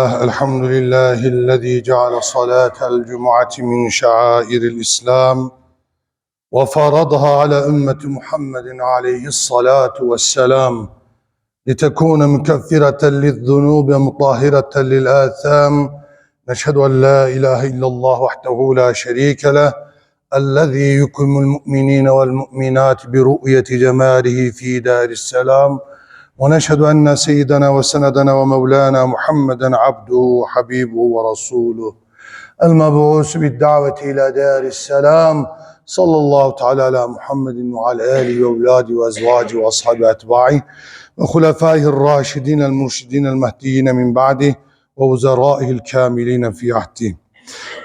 الحمد لله الذي جعل صلاة الجمعة من شعائر الإسلام وفرضها على أمة محمد عليه الصلاة والسلام لتكون مكفرة للذنوب مطهرة للآثام. نشهد أن لا إله إلا الله وحده لا شريك له الذي يكرم المؤمنين والمؤمنات برؤية جماله في دار السلام. ونشهد أن سيدنا وسندنا ومولانا محمدا عبده وحبيبه ورسوله. المبعوث بالدعوة إلى دار السلام. صلى الله تعالى على محمد وعلى آله وأولاده وأزواجه وأصحابه أتباعه. وخلفائه الراشدين المرشدين المهديين من بعده. ووزرائه الكاملين في عهده.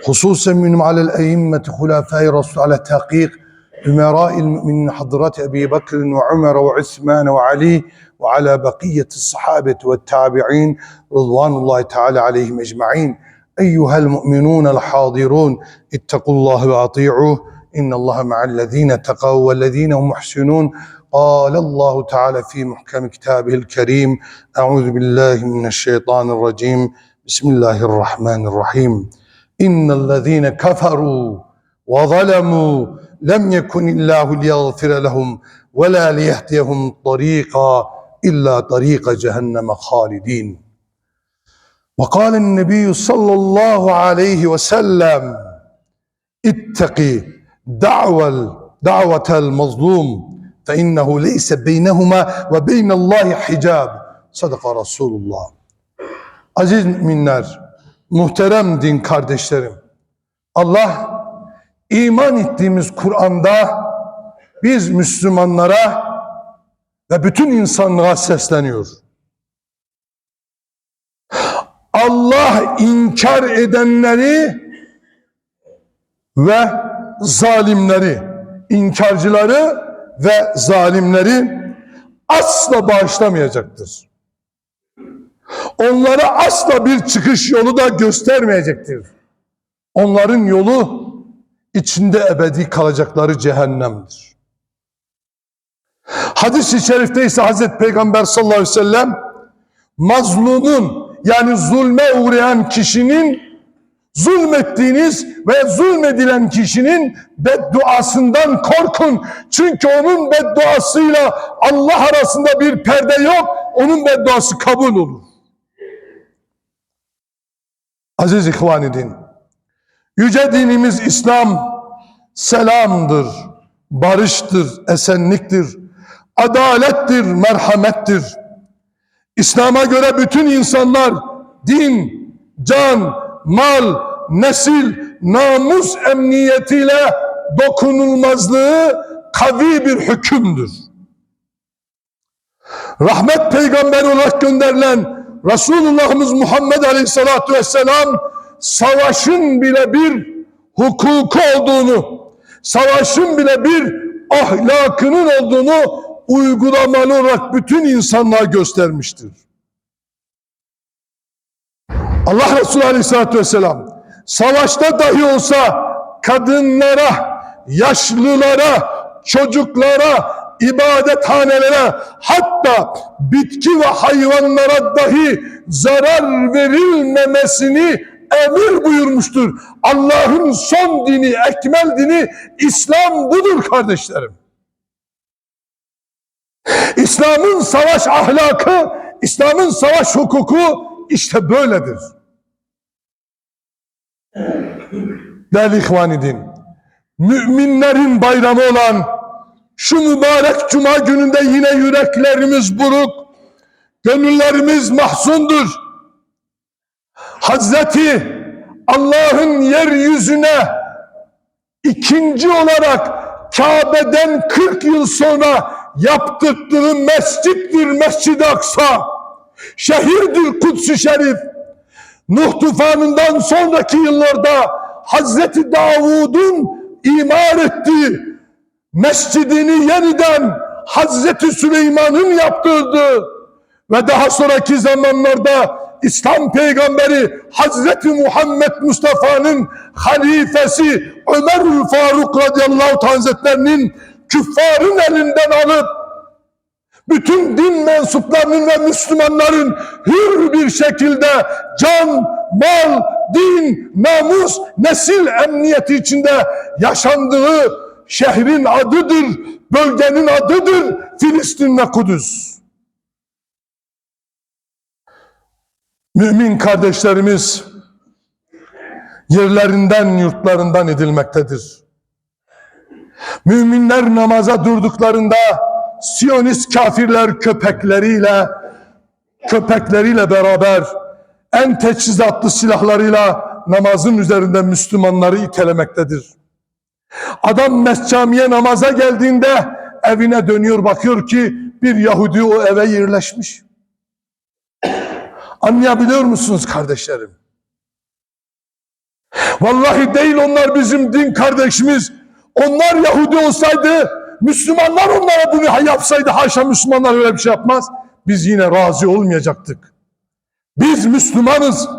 خصوصا منهم على الأئمة خلفاء الرسول على تحقيق أمراء المؤمنين حضرات أبي بكر وعمر وعثمان وعلي وعلى بقية الصحابة والتابعين رضوان الله تعالى عليهم أجمعين. أيها المؤمنون الحاضرون اتقوا الله وأطيعوه. إن الله مع الذين تقوا والذين هم محسنون. قال الله تعالى في محكم كتابه الكريم أعوذ بالله من الشيطان الرجيم. بسم الله الرحمن الرحيم. إن الذين كفروا وظلموا لم يكن الله ليغفر لهم ولا ليهديهم طريقا إلا طريق جهنم خالدين وقال النبي صلى الله عليه وسلم اتقي دعوة دعوة المظلوم فإنه ليس بينهما وبين الله حجاب صدق رسول الله Aziz müminler, muhterem din kardeşlerim. Allah iman ettiğimiz Kur'an'da biz Müslümanlara ve bütün insanlığa sesleniyor. Allah inkar edenleri ve zalimleri, inkarcıları ve zalimleri asla bağışlamayacaktır. Onlara asla bir çıkış yolu da göstermeyecektir. Onların yolu içinde ebedi kalacakları cehennemdir. Hadis-i şerifte ise Hazreti Peygamber sallallahu aleyhi ve sellem mazlumun yani zulme uğrayan kişinin zulmettiğiniz ve zulmedilen kişinin bedduasından korkun. Çünkü onun bedduasıyla Allah arasında bir perde yok. Onun bedduası kabul olur. Aziz İhvan din, yüce dinimiz İslam selamdır, barıştır, esenliktir, adalettir, merhamettir. İslam'a göre bütün insanlar din, can, mal, nesil, namus emniyetiyle dokunulmazlığı kavi bir hükümdür. Rahmet peygamberi olarak gönderilen Resulullah Muhammed Aleyhisselatü Vesselam savaşın bile bir hukuku olduğunu, savaşın bile bir ahlakının olduğunu uygulamalı olarak bütün insanlığa göstermiştir. Allah Resulü Aleyhisselatü Vesselam savaşta dahi olsa kadınlara, yaşlılara, çocuklara, ibadethanelere hatta bitki ve hayvanlara dahi zarar verilmemesini emir buyurmuştur. Allah'ın son dini, ekmel dini İslam budur kardeşlerim. İslam'ın savaş ahlakı, İslam'ın savaş hukuku işte böyledir. Değerli ihvan din, müminlerin bayramı olan şu mübarek cuma gününde yine yüreklerimiz buruk, gönüllerimiz mahzundur. Hazreti Allah'ın yeryüzüne ikinci olarak Kabe'den 40 yıl sonra yaptırdığı mescittir Mescid-i Aksa. Şehirdir Kuds-ı Şerif. Nuh tufanından sonraki yıllarda Hazreti Davud'un imar ettiği mescidini yeniden Hazreti Süleyman'ın yaptırdı ve daha sonraki zamanlarda İslam peygamberi Hazreti Muhammed Mustafa'nın halifesi Ömer Faruk radıyallahu hazretlerinin küffarın elinden alıp bütün din mensuplarının ve Müslümanların hür bir şekilde can, mal, din, namus, nesil emniyeti içinde yaşandığı şehrin adıdır, bölgenin adıdır Filistin ve Kudüs. Mümin kardeşlerimiz yerlerinden, yurtlarından edilmektedir. Müminler namaza durduklarında Siyonist kafirler köpekleriyle köpekleriyle beraber en teçhizatlı silahlarıyla namazın üzerinde Müslümanları itelemektedir. Adam mescamiye namaza geldiğinde evine dönüyor bakıyor ki bir Yahudi o eve yerleşmiş. Anlayabiliyor musunuz kardeşlerim? Vallahi değil onlar bizim din kardeşimiz. Onlar Yahudi olsaydı, Müslümanlar onlara bunu yapsaydı, haşa Müslümanlar öyle bir şey yapmaz. Biz yine razı olmayacaktık. Biz Müslümanız.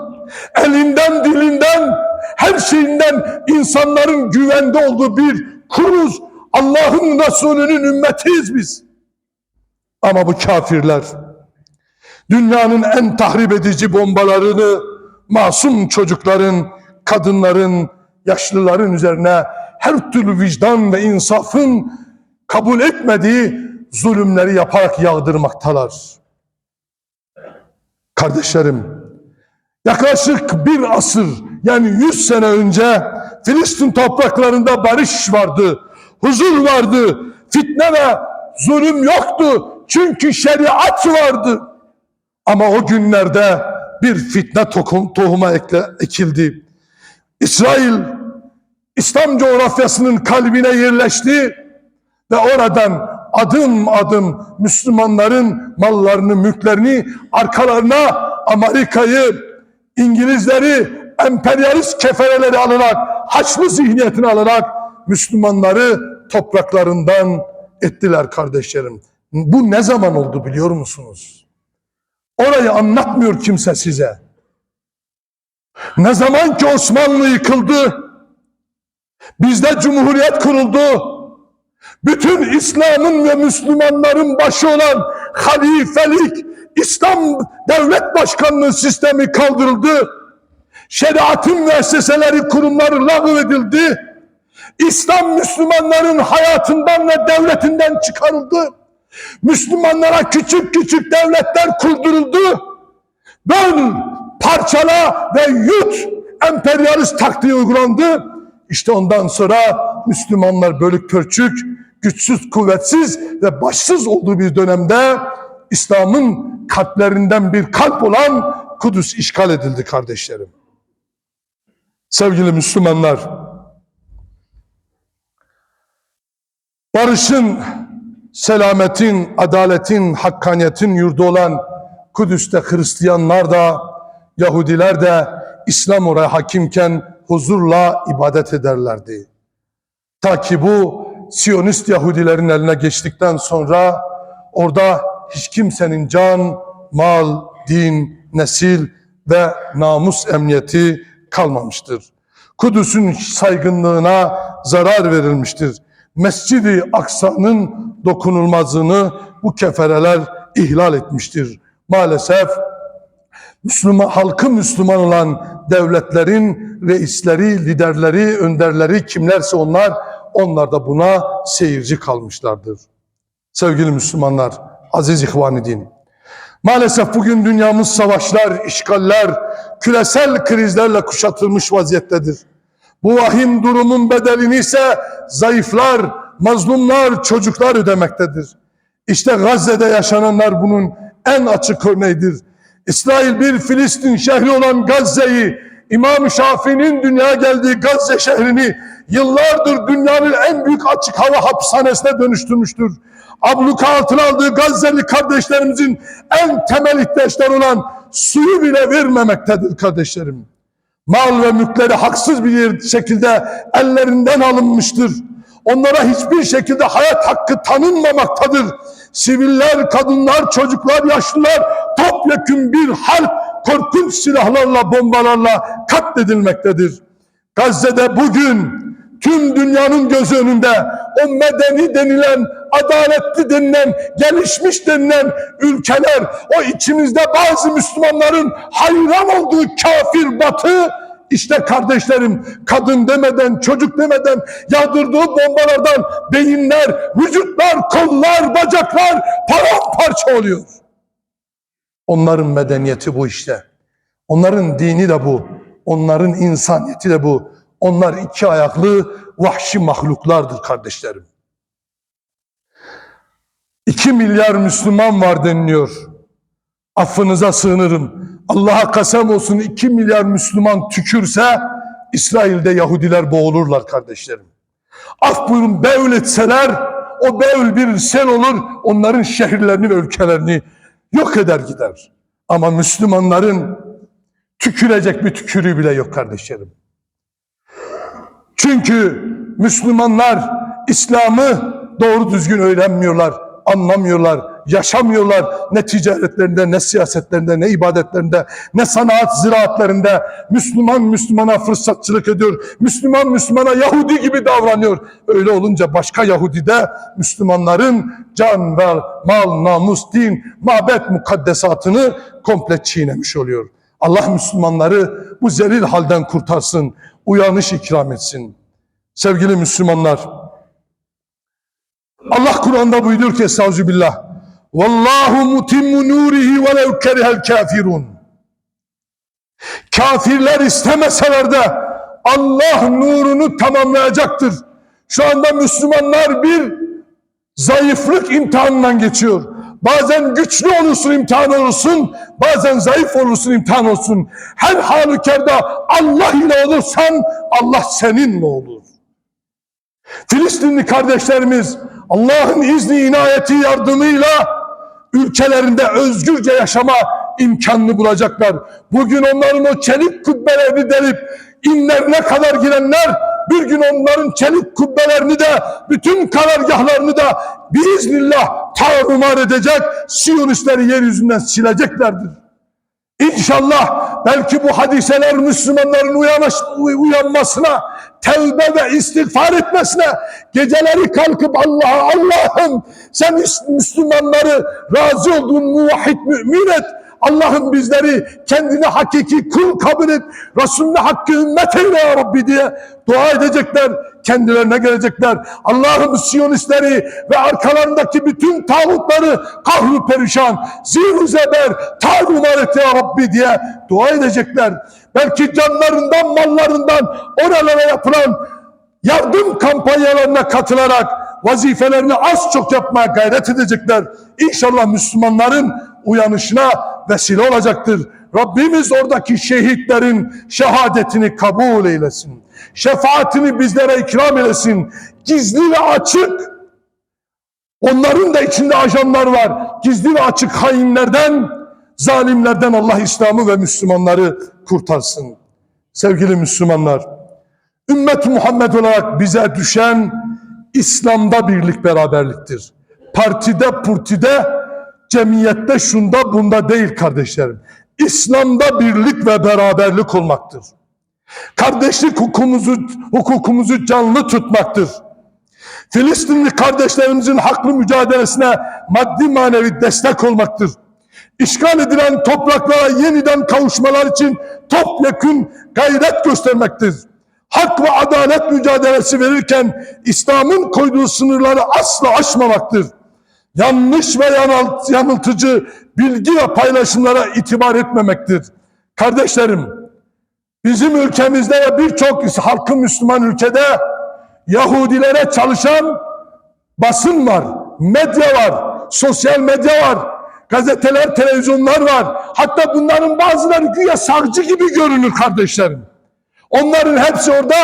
Elinden, dilinden, her şeyinden insanların güvende olduğu bir kuluz. Allah'ın Resulü'nün ümmetiyiz biz. Ama bu kafirler dünyanın en tahrip edici bombalarını masum çocukların, kadınların, yaşlıların üzerine her türlü vicdan ve insafın kabul etmediği zulümleri yaparak yağdırmaktalar. Kardeşlerim, yaklaşık bir asır yani yüz sene önce Filistin topraklarında barış vardı, huzur vardı, fitne ve zulüm yoktu. Çünkü şeriat vardı. Ama o günlerde bir fitne tohum, tohuma ekle, ekildi. İsrail İslam coğrafyasının kalbine yerleşti ve oradan adım adım Müslümanların mallarını, mülklerini arkalarına Amerika'yı, İngilizleri, emperyalist kefereleri alarak, Haçlı zihniyetini alarak Müslümanları topraklarından ettiler kardeşlerim. Bu ne zaman oldu biliyor musunuz? Orayı anlatmıyor kimse size. Ne zaman ki Osmanlı yıkıldı, bizde cumhuriyet kuruldu, bütün İslam'ın ve Müslümanların başı olan halifelik, İslam devlet başkanlığı sistemi kaldırıldı. Şeriatın müesseseleri, kurumları lağv edildi. İslam Müslümanların hayatından ve devletinden çıkarıldı. Müslümanlara küçük küçük devletler kurduruldu. Böl, parçala ve yut emperyalist taktiği uygulandı. İşte ondan sonra Müslümanlar bölük pörçük, güçsüz, kuvvetsiz ve başsız olduğu bir dönemde İslam'ın kalplerinden bir kalp olan Kudüs işgal edildi kardeşlerim. Sevgili Müslümanlar, barışın, selametin, adaletin, hakkaniyetin yurdu olan Kudüs'te Hristiyanlar da, Yahudiler de İslam oraya hakimken huzurla ibadet ederlerdi. Ta ki bu Siyonist Yahudilerin eline geçtikten sonra orada hiç kimsenin can, mal, din, nesil ve namus emniyeti kalmamıştır. Kudüs'ün saygınlığına zarar verilmiştir. Mescidi Aksa'nın dokunulmazlığını bu kefereler ihlal etmiştir. Maalesef Müslüman halkı Müslüman olan devletlerin reisleri, liderleri, önderleri kimlerse onlar onlar da buna seyirci kalmışlardır. Sevgili Müslümanlar, aziz ihvan din. Maalesef bugün dünyamız savaşlar, işgaller, küresel krizlerle kuşatılmış vaziyettedir. Bu vahim durumun bedelini ise zayıflar, mazlumlar, çocuklar ödemektedir. İşte Gazze'de yaşananlar bunun en açık örneğidir. İsrail bir Filistin şehri olan Gazze'yi, İmam Şafii'nin dünyaya geldiği Gazze şehrini yıllardır dünyanın en büyük açık hava hapishanesine dönüştürmüştür. Abluka altına aldığı Gazze'li kardeşlerimizin en temel ihtiyaçları olan suyu bile vermemektedir kardeşlerim. Mal ve mülkleri haksız bir şekilde ellerinden alınmıştır. Onlara hiçbir şekilde hayat hakkı tanınmamaktadır. Siviller, kadınlar, çocuklar, yaşlılar topyekun bir halk korkunç silahlarla, bombalarla katledilmektedir. Gazze'de bugün tüm dünyanın göz önünde o medeni denilen, adaletli denilen, gelişmiş denilen ülkeler, o içimizde bazı Müslümanların hayran olduğu kafir batı, işte kardeşlerim kadın demeden, çocuk demeden yağdırdığı bombalardan beyinler, vücutlar, kollar, bacaklar paramparça oluyor. Onların medeniyeti bu işte. Onların dini de bu. Onların insaniyeti de bu. Onlar iki ayaklı vahşi mahluklardır kardeşlerim. İki milyar Müslüman var deniliyor. Affınıza sığınırım. Allah'a kasem olsun iki milyar Müslüman tükürse İsrail'de Yahudiler boğulurlar kardeşlerim. Af buyurun beül etseler o beül bir sel olur onların şehirlerini ve ülkelerini yok eder gider. Ama Müslümanların tükürecek bir tükürüğü bile yok kardeşlerim. Çünkü Müslümanlar İslam'ı doğru düzgün öğrenmiyorlar, anlamıyorlar, yaşamıyorlar. Ne ticaretlerinde, ne siyasetlerinde, ne ibadetlerinde, ne sanat ziraatlarında Müslüman Müslümana fırsatçılık ediyor. Müslüman Müslümana Yahudi gibi davranıyor. Öyle olunca başka Yahudi de Müslümanların can ve mal, namus, din, mabet mukaddesatını komple çiğnemiş oluyor. Allah Müslümanları bu zelil halden kurtarsın, uyanış ikram etsin. Sevgili Müslümanlar, Allah Kur'an'da buyuruyor ki Estağfirullah. Vallahu mutimmu nurihi velev kerihel kafirun. Kafirler istemeseler de Allah nurunu tamamlayacaktır. Şu anda Müslümanlar bir zayıflık imtihanından geçiyor. Bazen güçlü olursun imtihan olursun, bazen zayıf olursun imtihan olsun. Her halükarda Allah ile olursan Allah seninle olur. Filistinli kardeşlerimiz Allah'ın izni inayeti yardımıyla ülkelerinde özgürce yaşama imkanını bulacaklar. Bugün onların o çelik kubbelerini delip inlerine kadar girenler bir gün onların çelik kubbelerini de bütün karargahlarını da biiznillah tarumar edecek Siyonistleri yeryüzünden sileceklerdir. İnşallah belki bu hadiseler Müslümanların uyanış, uyanmasına, tevbe ve istiğfar etmesine, geceleri kalkıp Allah'a Allah'ım sen Müslümanları razı olduğun muvahhid mümin et. Allah'ım bizleri kendini hakiki kul kabul et. Resulüne hakkı ümmet eyle ya Rabbi diye dua edecekler. Kendilerine gelecekler. Allah'ım Siyonistleri ve arkalarındaki bütün tağutları kahru perişan, zihru zeber, tarumar et ya Rabbi diye dua edecekler. Belki canlarından, mallarından oralara yapılan yardım kampanyalarına katılarak vazifelerini az çok yapmaya gayret edecekler. İnşallah Müslümanların uyanışına vesile olacaktır. Rabbimiz oradaki şehitlerin şehadetini kabul eylesin. Şefaatini bizlere ikram eylesin. Gizli ve açık. Onların da içinde ajanlar var. Gizli ve açık hainlerden, zalimlerden Allah İslam'ı ve Müslümanları kurtarsın. Sevgili Müslümanlar, ümmet Muhammed olarak bize düşen İslam'da birlik beraberliktir. Partide, purtide, cemiyette şunda bunda değil kardeşlerim. İslam'da birlik ve beraberlik olmaktır. Kardeşlik hukukumuzu, hukukumuzu canlı tutmaktır. Filistinli kardeşlerimizin haklı mücadelesine maddi manevi destek olmaktır. İşgal edilen topraklara yeniden kavuşmalar için topyekun gayret göstermektir. Hak ve adalet mücadelesi verirken İslam'ın koyduğu sınırları asla aşmamaktır yanlış ve yanıltıcı bilgi ve paylaşımlara itibar etmemektir. Kardeşlerim, bizim ülkemizde ve birçok halkı Müslüman ülkede Yahudilere çalışan basın var, medya var, sosyal medya var, gazeteler, televizyonlar var. Hatta bunların bazıları güya savcı gibi görünür kardeşlerim. Onların hepsi orada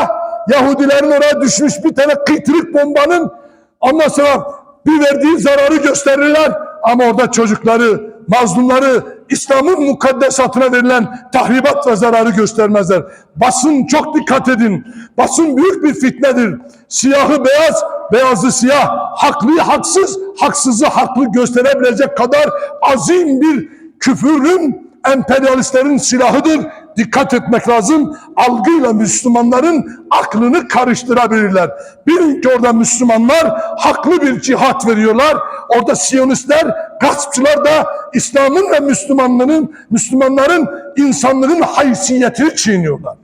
Yahudilerin oraya düşmüş bir tane kıytırık bombanın ondan sonra bir verdiği zararı gösterirler ama orada çocukları, mazlumları İslam'ın mukaddesatına verilen tahribat ve zararı göstermezler. Basın çok dikkat edin. Basın büyük bir fitnedir. Siyahı beyaz, beyazı siyah, haklıyı haksız, haksızı haklı gösterebilecek kadar azim bir küfürün emperyalistlerin silahıdır. Dikkat etmek lazım. Algıyla Müslümanların aklını karıştırabilirler. Bilin ki orada Müslümanlar haklı bir cihat veriyorlar. Orada Siyonistler, gaspçılar da İslam'ın ve Müslümanların, Müslümanların insanlığın haysiyetini çiğniyorlar.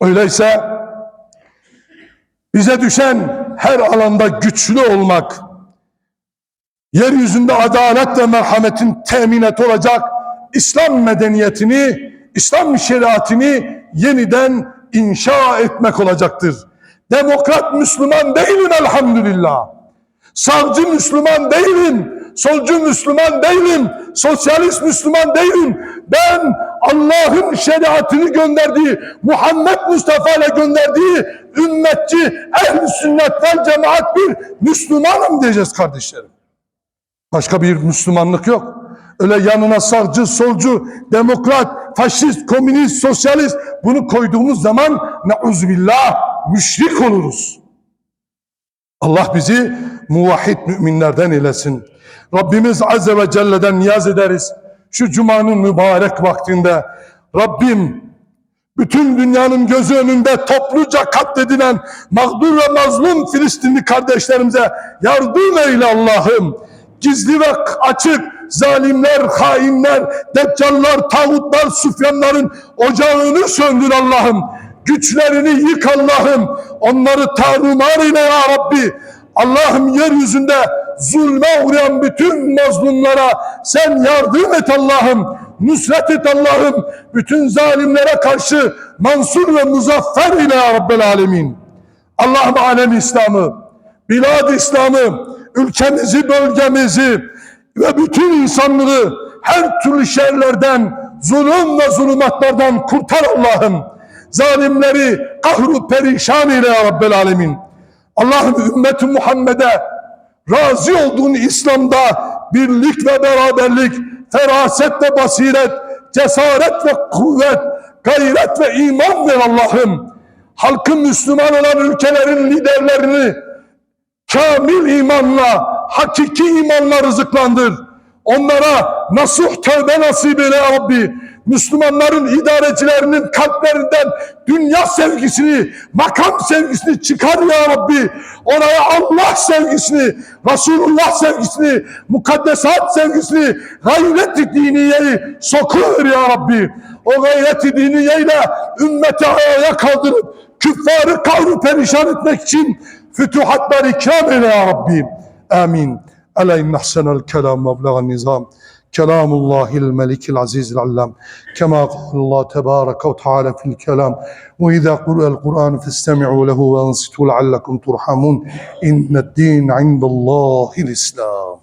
Öyleyse bize düşen her alanda güçlü olmak, yeryüzünde adalet ve merhametin teminat olacak İslam medeniyetini, İslam şeriatini yeniden inşa etmek olacaktır. Demokrat Müslüman değilim elhamdülillah. Sağcı Müslüman değilim. Solcu Müslüman değilim. Sosyalist Müslüman değilim. Ben Allah'ın şeriatını gönderdiği, Muhammed Mustafa ile gönderdiği ümmetçi, ehl sünnet vel cemaat bir Müslümanım diyeceğiz kardeşlerim. Başka bir Müslümanlık yok. Öyle yanına sağcı, solcu, demokrat, faşist, komünist, sosyalist bunu koyduğumuz zaman neuzubillah müşrik oluruz. Allah bizi muvahhid müminlerden eylesin. Rabbimiz Azze ve Celle'den niyaz ederiz. Şu cumanın mübarek vaktinde Rabbim bütün dünyanın gözü önünde topluca katledilen mağdur ve mazlum Filistinli kardeşlerimize yardım eyle Allah'ım. Gizli ve açık zalimler, hainler, deccallar, tağutlar, süfyanların ocağını söndür Allah'ım. Güçlerini yık Allah'ım. Onları tarumar eyle ya Rabbi. Allah'ım yeryüzünde zulme uğrayan bütün mazlumlara sen yardım et Allah'ım. Nusret et Allah'ım. Bütün zalimlere karşı mansur ve muzaffer ile ya Rabbel Alemin. Allah'ım alem İslam'ı, bilad İslam'ı, ülkemizi, bölgemizi ve bütün insanlığı her türlü şerlerden, zulüm ve zulümatlardan kurtar Allah'ım. Zalimleri kahru perişan ile ya Rabbel Alemin. Allah'ım ümmeti Muhammed'e razı olduğun İslam'da birlik ve beraberlik, feraset ve basiret, cesaret ve kuvvet, gayret ve iman ver Allah'ım. Halkın Müslüman olan ülkelerin liderlerini kamil imanla, hakiki imanla rızıklandır. Onlara nasuh tövbe nasip eyle Rabbi. Müslümanların idarecilerinin kalplerinden dünya sevgisini, makam sevgisini çıkar ya Rabbi. Oraya Allah sevgisini, Resulullah sevgisini, mukaddesat sevgisini, gayret-i diniyeyi sokuver ya Rabbi. O gayret-i diniyeyle ümmeti ayağa kaldırıp küffarı kavru perişan etmek için fütuhatlar ikram eyle ya Rabbi. آمين ألا إن أحسن الكلام مبلغ النظام كلام الله الملك العزيز العلام كما قال الله تبارك وتعالى في الكلام وإذا قرأ القرآن فاستمعوا له وأنصتوا لعلكم ترحمون إن الدين عند الله الإسلام